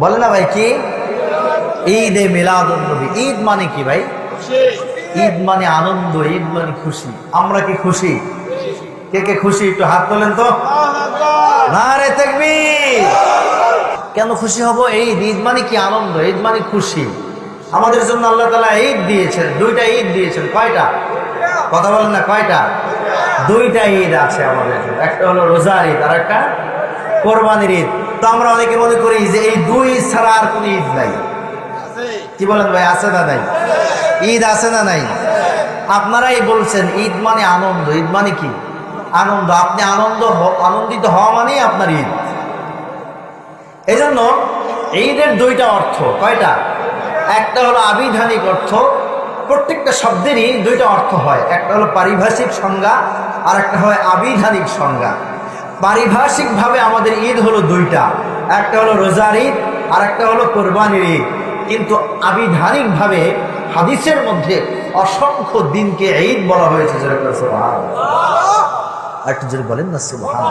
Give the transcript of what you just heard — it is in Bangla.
বলে না ভাই কি? ঈদ এ মিলাদ ঈদ মানে কি ভাই? ঈদ মানে আনন্দ, ঈদ মানে খুশি। আমরা কি খুশি? কে কে খুশি? একটু হাত তোলেন তো। না রে তাকবীর। কেন খুশি হব? এই ঈদ মানে কি আনন্দ, ঈদ মানে খুশি। আমাদের জন্য আল্লাহ তালা ঈদ দিয়েছেন, দুইটা ঈদ দিয়েছেন। কয়টা? কথা বলেন না, কয়টা? দুইটা ঈদ আছে আমাদের একটা হলো রোজার ঈদ আর একটা কোরবানির ঈদ। তো আমরা অনেকে মনে করি যে এই দুই ঈদ ছাড়া আর কোনো ঈদ নাই। কি বলেন ভাই, আছে না নাই? ঈদ আছে না নাই? আপনারাই বলছেন, ঈদ মানে আনন্দ। ঈদ মানে কি? আনন্দ। আপনি আনন্দ আনন্দিত হওয়া মানেই আপনার ঈদ। এই জন্য ঈদের দুইটা অর্থ। কয়টা? একটা হলো আবিধানিক অর্থ। প্রত্যেকটা শব্দেরই দুইটা অর্থ হয়। একটা হলো পারিভাষিক সংজ্ঞা আর একটা হয় আবিধানিক সংজ্ঞা। পারিভাষিকভাবে আমাদের ঈদ হলো দুইটা। একটা হলো রোজার ঈদ আর একটা হলো কোরবানির ঈদ। কিন্তু আবিধানিকভাবে হাদিসের মধ্যে অসংখ্য দিনকে ঈদ বলা হয়েছে যেরকম একটু যদি বলেন না সুবহান